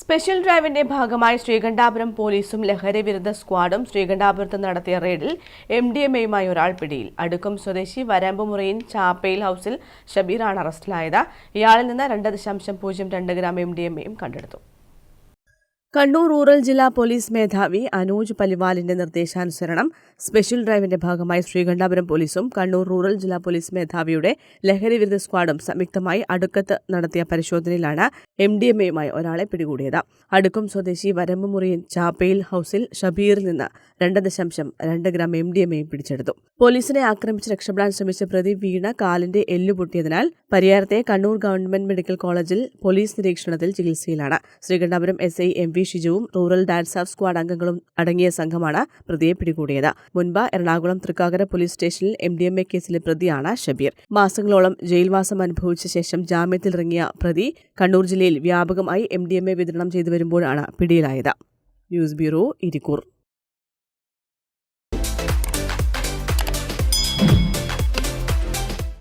Special ഡ്രൈവിന്റെ ഭാഗമായി ശ്രീകണ്ഠാപുരം പോലീസും ലഹരി വിരുദ്ധ സ്ക്വാഡും ശ്രീകണ്ഠാപുരത്ത് നടത്തിയ റെയ്ഡിൽ എം ഡി എം എയുമായി ഒരാൾ പിടിയിൽ. അടുക്കം സ്വദേശി വരാമ്പുമുറിയിൻ ചാപ്പയിൽ ഹൌസിൽ ഷബീറാണ് അറസ്റ്റിലായത്. ഇയാളിൽ നിന്ന് രണ്ട് ദശാംശം പൂജ്യം രണ്ട് ഗ്രാം എം ഡി എം എയും കണ്ടെടുത്തു. കണ്ണൂർ റൂറൽ ജില്ലാ പോലീസ് മേധാവി അനൂജ് പലിവാലിന്റെ നിർദ്ദേശാനുസരണം. സ്പെഷ്യൽ ഡ്രൈവിന്റെ ഭാഗമായി ശ്രീകണ്ഠാപുരം പോലീസും കണ്ണൂർ റൂറൽ ജില്ലാ പോലീസ് മേധാവിയുടെ ലഹരി വിരുദ്ധ സ്ക്വാഡും സംയുക്തമായി അടുക്കത്ത് നടത്തിയ പരിശോധനയിലാണ് എം ഡി എം എയുമായി ഒരാളെ പിടികൂടിയത്. അടുക്കും സ്വദേശി വരമ്പുമുറിയൻ ചാപ്പയിൽ ഹൌസിൽ ഷബീറിൽ നിന്ന് രണ്ട് ദശാംശം രണ്ട് ഗ്രാം എം ഡി എം എയും പിടിച്ചെടുത്തു. പോലീസിനെ ആക്രമിച്ച് രക്ഷപ്പെടാൻ ശ്രമിച്ച പ്രതി വീണ കാലിന്റെ എല്ലു പൊട്ടിയതിനാൽ പരിയാരത്തെ കണ്ണൂർ ഗവൺമെന്റ് മെഡിക്കൽ കോളേജിൽ പോലീസ് നിരീക്ഷണത്തിൽ ചികിത്സയിലാണ്. Sreekandapuram S I M V ഷിജുവും rural dance of squad അംഗങ്ങളും അടങ്ങിയ സംഘമാണ് പ്രതിയെ പിടികൂടിയത്. മുൻപ് എറണാകുളം തൃക്കാക്കര പോലീസ് സ്റ്റേഷനിൽ എം ഡി എം എ കേസിലെ പ്രതിയാണ് ഷബീർ. മാസങ്ങളോളം ജയിൽവാസം അനുഭവിച്ച ശേഷം ജാമ്യത്തിലിറങ്ങിയ പ്രതി കണ്ണൂർ ജില്ലയിൽ വ്യാപകമായി എം ഡി എം എ വിതരണം ചെയ്തു വരുമ്പോഴാണ് പിടിയിലായത്. News bureau Irikkur.